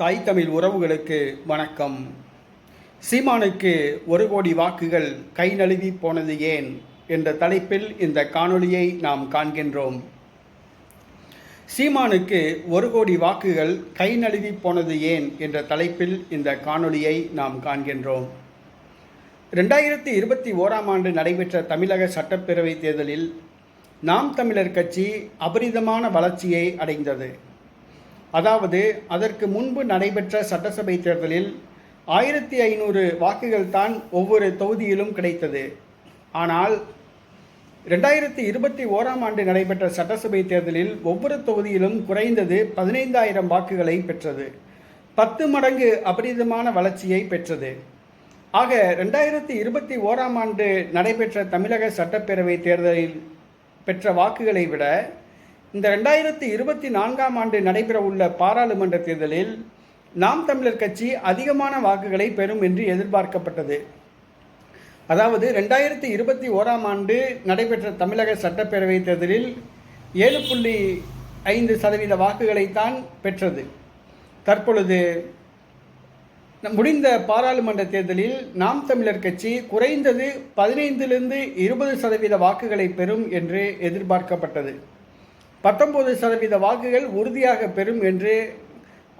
தாய் தமிழ் உறவுகளுக்கு வணக்கம். சீமானுக்கு ஒரு கோடி வாக்குகள் கை நழுவி போனது ஏன் என்ற தலைப்பில் இந்த காணொளியை நாம் காண்கின்றோம். சீமானுக்கு ஒரு கோடி வாக்குகள் கை நழுவி போனது ஏன் என்ற தலைப்பில் இந்த காணொளியை நாம் காண்கின்றோம். ரெண்டாயிரத்தி இருபத்தி ஓராம் ஆண்டு நடைபெற்ற தமிழக சட்டப்பேரவைத் தேர்தலில் நாம் தமிழர் கட்சி அபரிதமான வளர்ச்சியை அடைந்தது. அதாவது அதற்கு முன்பு நடைபெற்ற சட்டசபை தேர்தலில் ஆயிரத்தி ஐநூறு வாக்குகள் தான் ஒவ்வொரு தொகுதியிலும் கிடைத்தது. ஆனால் ரெண்டாயிரத்தி இருபத்தி ஓராம் ஆண்டு நடைபெற்ற சட்டசபை தேர்தலில் ஒவ்வொரு தொகுதியிலும் குறைந்தது பதினைந்தாயிரம் வாக்குகளை பெற்றது. பத்து மடங்கு அபரிதமான வளர்ச்சியை பெற்றது. ஆக ரெண்டாயிரத்தி இருபத்தி ஓராம் ஆண்டு நடைபெற்ற தமிழக சட்டப்பேரவை தேர்தலில் பெற்ற வாக்குகளை விட இந்த ரெண்டாயிரத்தி இருபத்தி நான்காம் ஆண்டு நடைபெற உள்ள பாராளுமன்ற தேர்தலில் நாம் தமிழர் கட்சி அதிகமான வாக்குகளை பெறும் என்று எதிர்பார்க்கப்பட்டது. அதாவது ரெண்டாயிரத்தி இருபத்தி ஓராம் ஆண்டு நடைபெற்ற தமிழக சட்டப்பேரவை தேர்தலில் ஏழு புள்ளி ஐந்து சதவீத வாக்குகளைத்தான் பெற்றது. தற்பொழுது முடிந்த பாராளுமன்ற தேர்தலில் நாம் தமிழர் கட்சி குறைந்தது பதினைந்திலிருந்து இருபது சதவீத வாக்குகளை பெறும் என்று எதிர்பார்க்கப்பட்டது. பத்தொன்பது சதவீத வாக்குகள் உறுதியாக பெறும் என்று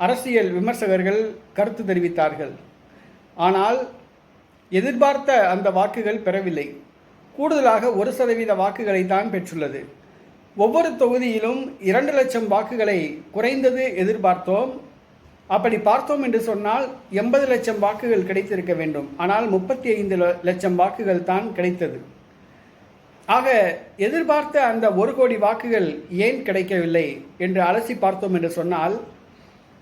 அரசியல் விமர்சகர்கள் கருத்து தெரிவித்தார்கள். ஆனால் எதிர்பார்த்த அந்த வாக்குகள் பெறவில்லை. கூடுதலாக ஒரு சதவீத வாக்குகளை தான் பெற்றுள்ளது. ஒவ்வொரு தொகுதியிலும் இரண்டு லட்சம் வாக்குகளை குறைந்தது எதிர்பார்த்தோம். அப்படி பார்த்தோம் என்று சொன்னால் எண்பது லட்சம் வாக்குகள் கிடைத்திருக்க வேண்டும். ஆனால் முப்பத்தி ஐந்து லட்சம் வாக்குகள் தான் கிடைத்தது. ஆக எதிர்பார்த்த அந்த ஒரு கோடி வாக்குகள் ஏன் கிடைக்கவில்லை என்று அலசி பார்த்தோம் என்று சொன்னால்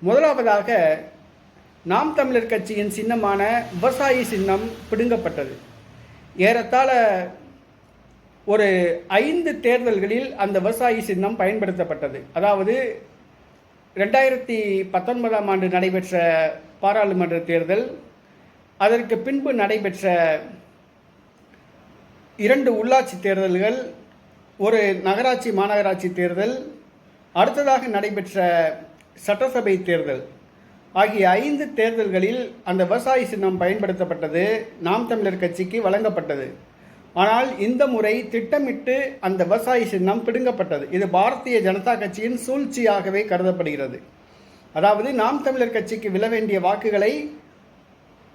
முதலாவதாக நாம் தமிழர் கட்சியின் சின்னமான விவசாயி சின்னம் பிடுங்கப்பட்டது. ஏறத்தாழ ஒரு ஐந்து தேர்தல்களில் அந்த விவசாயி சின்னம் பயன்படுத்தப்பட்டது. அதாவது ரெண்டாயிரத்தி பத்தொன்பதாம் ஆண்டு நடைபெற்ற பாராளுமன்ற தேர்தல் அதற்கு பின்பு நடைபெற்ற இரண்டு உள்ளாட்சி தேர்தல்கள் ஒரு நகராட்சி மாநகராட்சி தேர்தல் அடுத்ததாக நடைபெற்ற சட்டசபை தேர்தல். ஆகிய ஐந்து தேர்தல்களில் அந்த விவசாய சின்னம் பயன்படுத்தப்பட்டது நாம் தமிழர் கட்சிக்கு வழங்கப்பட்டது. ஆனால் இந்த முறை திட்டமிட்டு அந்த விவசாய சின்னம் பிடுங்கப்பட்டது. இது பாரதிய ஜனதா கட்சியின் சூழ்ச்சியாகவே கருதப்படுகிறது. அதாவது நாம் தமிழர் கட்சிக்கு விழ வேண்டிய வாக்குகளை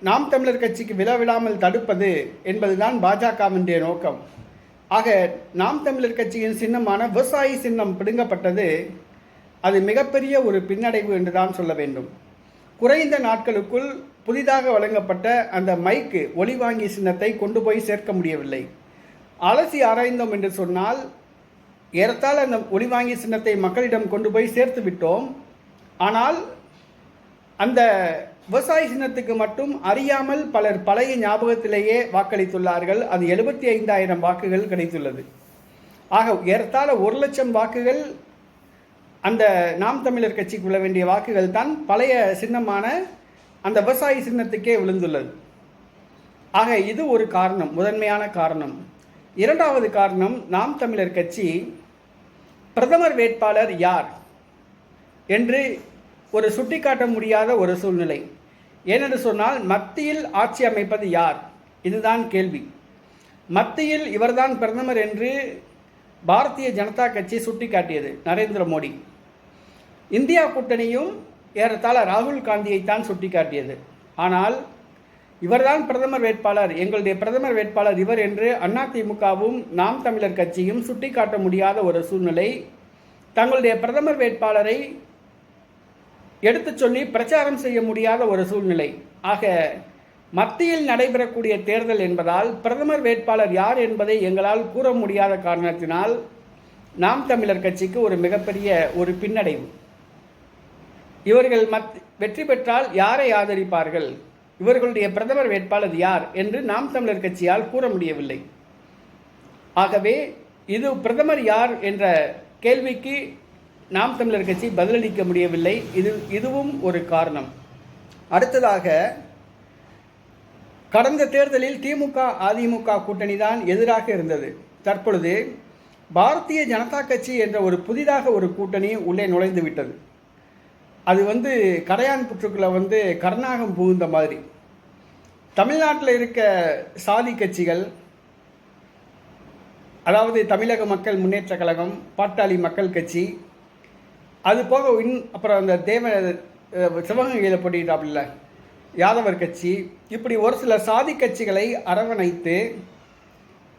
நாம் தமிழர் கட்சிக்கு விழவிடாமல் தடுப்பது என்பதுதான் பாஜகவினுடைய நோக்கம். ஆக நாம் தமிழர் கட்சியின் சின்னமான விவசாயி சின்னம் பிடுங்கப்பட்டது அது மிகப்பெரிய ஒரு பின்னடைவு என்று தான் சொல்ல வேண்டும். குறைந்த நாட்களுக்குள் புதிதாக வழங்கப்பட்ட அந்த மைக்கு ஒளிவாங்கி சின்னத்தை கொண்டு போய் சேர்க்க முடியவில்லை. அலசி ஆராய்ந்தோம் என்று சொன்னால் ஏறத்தாழ அந்த ஒளிவாங்கி சின்னத்தை மக்களிடம் கொண்டு போய் சேர்த்து விட்டோம். ஆனால் அந்த விவசாய சின்னத்துக்கு மட்டும் அறியாமல் பலர் பழைய ஞாபகத்திலேயே வாக்களித்துள்ளார்கள். அது எழுபத்தி ஐந்தாயிரம் வாக்குகள் கிடைத்துள்ளது. ஆக ஏறத்தாழ ஒரு லட்சம் வாக்குகள் அந்த நாம் தமிழர் கட்சிக்கு விழ வேண்டிய வாக்குகள் தான் பழைய சின்னமான அந்த விவசாய சின்னத்துக்கே விழுந்துள்ளது. ஆக இது ஒரு காரணம் முதன்மையான காரணம். இரண்டாவது காரணம் நாம் தமிழர் கட்சி பிரதமர் வேட்பாளர் யார் என்று ஒரு சுட்டிக்காட்ட முடியாத ஒரு சூழ்நிலை. ஏனென்று சொன்னால் மத்தியில் ஆட்சி அமைப்பது யார்? இதுதான் கேள்வி. மத்தியில் இவர்தான் பிரதமர் என்று பாரதிய ஜனதா கட்சி சுட்டிக்காட்டியது நரேந்திர மோடி. இந்தியா கூட்டணியும் ஏறத்தாழ ராகுல் காந்தியைத்தான் சுட்டிக்காட்டியது. ஆனால் இவர்தான் பிரதமர் வேட்பாளர். எங்களுடைய பிரதமர் வேட்பாளர் இவர் என்று அதிமுகவும் நாம் தமிழர் கட்சியும் சுட்டிக்காட்ட முடியாத ஒரு சூழ்நிலை. தங்களுடைய பிரதமர் வேட்பாளரை எடுத்துச் சொல்லி பிரச்சாரம் செய்ய முடியாத ஒரு சூழ்நிலை. ஆக மத்தியில் நடைபெறக்கூடிய தேர்தல் என்பதால் பிரதமர் வேட்பாளர் யார் என்பதை எங்களால் கூற முடியாத காரணத்தினால் நாம் தமிழர் கட்சிக்கு ஒரு மிகப்பெரிய ஒரு பின்னடைவு. இவர்கள் மத் வெற்றி பெற்றால் யாரை ஆதரிப்பார்கள்? இவர்களுடைய பிரதமர் வேட்பாளர் யார் என்று நாம் தமிழர் கட்சியால் கூற முடியவில்லை. ஆகவே இது பிரதமர் யார் என்ற கேள்விக்கு நாம் தமிழர் கட்சி பதிலளிக்க முடியவில்லை. இது இதுவும் ஒரு காரணம். அடுத்ததாக கடந்த தேர்தலில் திமுக அதிமுக கூட்டணி தான் எதிராக இருந்தது. தற்பொழுது பாரதிய ஜனதா கட்சி என்ற ஒரு புதிதாக ஒரு கூட்டணி உள்ளே நுழைந்து விட்டது. அது வந்து கரையான் புற்றுக்குள்ளே வந்து கர்நாகம் புகுந்த மாதிரி. தமிழ்நாட்டில் இருக்க சாதி கட்சிகள் அதாவது தமிழக மக்கள் முன்னேற்ற கழகம் பாட்டாளி மக்கள் கட்சி அது போக இன் அப்புறம் அந்த தேவ சிவகங்கையில் போட்டிட்டாப்புல யாதவர் கட்சி இப்படி ஒரு சில சாதி கட்சிகளை அரவணைத்து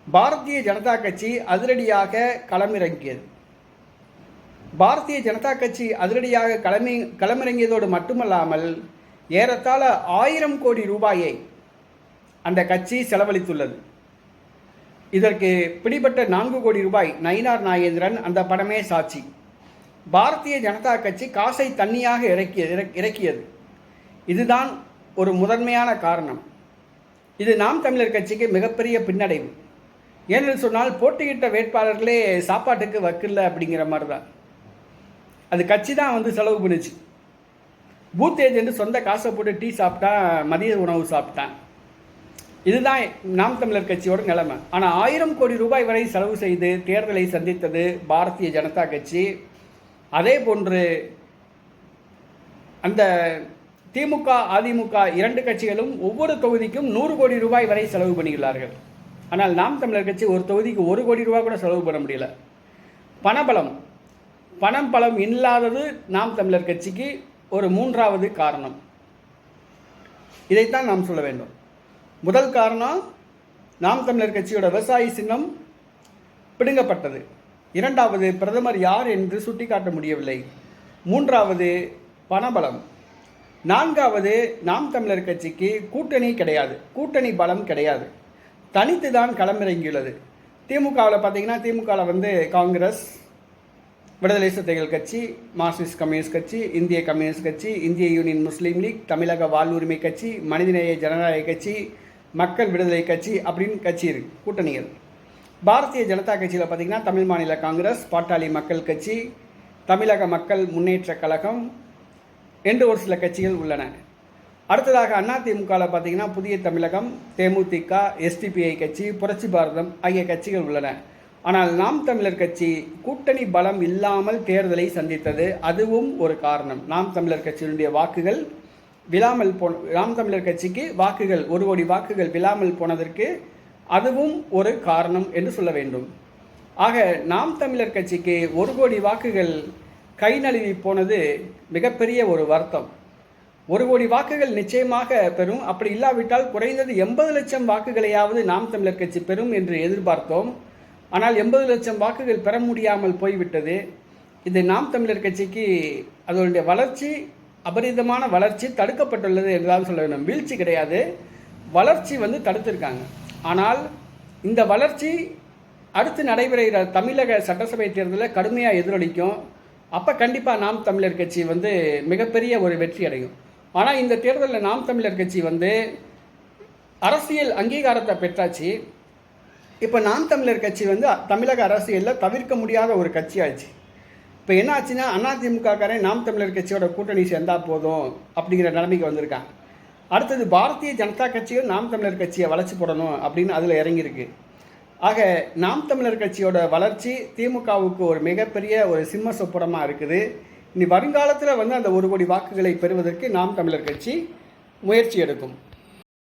பாரதிய ஜனதா கட்சி அதிரடியாக களமிறங்கியது. பாரதிய ஜனதா கட்சி அதிரடியாக களமி களமிறங்கியதோடு மட்டுமல்லாமல் ஏறத்தாழ ஆயிரம் கோடி ரூபாயை அந்த கட்சி செலவழித்துள்ளது. இதற்கு பிடிபட்ட நான்கு கோடி ரூபாய் நயினார் நாகேந்திரன் அந்த படமே சாட்சி. பாரதிய ஜனதா கட்சி காசை தண்ணியாக இறக்கிய இறக்- இறக்கியது. இதுதான் ஒரு முதன்மையான காரணம். இது நாம் தமிழர் கட்சிக்கு மிகப்பெரிய பின்னடைவு. ஏனென்று சொன்னால் போட்டியிட்ட வேட்பாளர்களே சாப்பாட்டுக்கு வக்கில்ல அப்படிங்கிற மாதிரி தான் அது கட்சி தான் வந்து செலவு பண்ணுச்சு. பூத் ஏஜென்ட் சொந்த காசை போட்டு டீ சாப்பிட்டா மதிய உணவு சாப்பிட்டான். இதுதான் நாம் தமிழர் கட்சியோட நிலைமை. ஆனால் ஆயிரம் கோடி ரூபாய் வரை செலவு செய்து தேர்தலை சந்தித்தது பாரதிய ஜனதா கட்சி. அதே போன்று அந்த திமுக அதிமுக இரண்டு கட்சிகளும் ஒவ்வொரு தொகுதிக்கும் நூறு கோடி ரூபாய் வரை செலவு பண்ணியுள்ளார்கள். ஆனால் நாம் தமிழர் கட்சி ஒரு தொகுதிக்கு ஒரு கோடி ரூபாய் கூட செலவு பண்ண முடியல. பணபலம் பணம் பலம் இல்லாதது நாம் தமிழர் கட்சிக்கு ஒரு மூன்றாவது காரணம். இதைத்தான் நாம் சொல்ல வேண்டும். முதல் காரணம் நாம் தமிழர் கட்சியோட விவசாயி சின்னம் பிடுங்கப்பட்டது. இரண்டாவது பிரதமர் யார் என்று சுட்டிக்காட்ட முடியவில்லை. மூன்றாவது பணபலம். நான்காவது நாம் தமிழர் கட்சிக்கு கூட்டணி கிடையாது. கூட்டணி பலம் கிடையாது. தனித்து தான் களமிறங்கியுள்ளது. திமுகவில் பார்த்தீங்கன்னா திமுகவில் வந்து காங்கிரஸ் விடுதலை சிறுத்தைகள் கட்சி மார்க்சிஸ்ட் கம்யூனிஸ்ட் கட்சி இந்திய கம்யூனிஸ்ட் கட்சி இந்திய யூனியன் முஸ்லீம் லீக் தமிழக வாழ்வுரிமை கட்சி மனிதநேய ஜனநாயக கட்சி மக்கள் விடுதலை கட்சி அப்படின்னு கட்சி இருக்கு கூட்டணிகள். பாரதிய ஜனதா கட்சியில் பார்த்தீங்கன்னா தமிழ் மாநில காங்கிரஸ் பாட்டாளி மக்கள் கட்சி தமிழக மக்கள் முன்னேற்ற கழகம் என்று ஒரு சில கட்சிகள் உள்ளன. அடுத்ததாக அதிமுகவில் பார்த்தீங்கன்னா புதிய தமிழகம் தேமுதிக எஸ்டிபிஐ கட்சி புரட்சி பாரதம் ஆகிய கட்சிகள் உள்ளன. ஆனால் நாம் தமிழர் கட்சி கூட்டணி பலம் இல்லாமல் தேர்தலை சந்தித்தது அதுவும் ஒரு காரணம். நாம் தமிழர் கட்சியினுடைய வாக்குகள் விழாமல் போன நாம் தமிழர் கட்சிக்கு வாக்குகள் ஒரு கோடி வாக்குகள் விழாமல் போனதற்கு அதுவும் ஒரு காரணம் என்று சொல்ல வேண்டும். ஆக நாம் தமிழர் கட்சிக்கு ஒரு கோடி வாக்குகள் கை நழுவி போனது மிகப்பெரிய ஒரு வருத்தம். ஒரு கோடி வாக்குகள் நிச்சயமாக பெறும். அப்படி இல்லாவிட்டால் குறைந்தது எண்பது லட்சம் வாக்குகளையாவது நாம் தமிழர் கட்சி பெறும் என்று எதிர்பார்த்தோம். ஆனால் எண்பது லட்சம் வாக்குகள் பெற முடியாமல் போய்விட்டது. இது நாம் தமிழர் கட்சிக்கு அதனுடைய வளர்ச்சி அபரிதமான வளர்ச்சி தடுக்கப்பட்டுள்ளது என்றுதான் சொல்ல வேண்டும். வீழ்ச்சி கிடையாது. வளர்ச்சி வந்து தடுத்திருக்காங்க. ஆனால் இந்த வளர்ச்சி அடுத்து நடைபெறுகிற தமிழக சட்டசபை தேர்தலில் கடுமையாக எதிரொலிக்கும். அப்போ கண்டிப்பாக நாம் தமிழர் கட்சி வந்து மிகப்பெரிய ஒரு வெற்றி அடையும். ஆனால் இந்த தேர்தலில் நாம் தமிழர் கட்சி வந்து அரசியல் அங்கீகாரத்தை பெற்றாச்சு. இப்போ நாம் தமிழர் கட்சி வந்து தமிழக அரசியலில் தவிர்க்க முடியாத ஒரு கட்சி ஆச்சு இப்போ என்ன ஆச்சுன்னா அதிமுகக்காரன் நாம் தமிழர் கட்சியோட கூட்டணி சேர்ந்தால் போதும் அப்படிங்கிற நிலைமைக்கு வந்திருக்காங்க. அடுத்தது பாரதிய ஜனதா கட்சியும் நாம் தமிழர் கட்சியை வளர்ச்சி போடணும் அப்படின்னு அதில் இறங்கியிருக்கு. ஆக நாம் தமிழர் கட்சியோட வளர்ச்சி திமுகவுக்கு ஒரு மிகப்பெரிய ஒரு சிம்ம சொப்பனமாக இருக்குது. இனி வருங்காலத்தில் வந்து அந்த ஒரு கோடி வாக்குகளை பெறுவதற்கு நாம் தமிழர் கட்சி முயற்சி எடுக்கும்.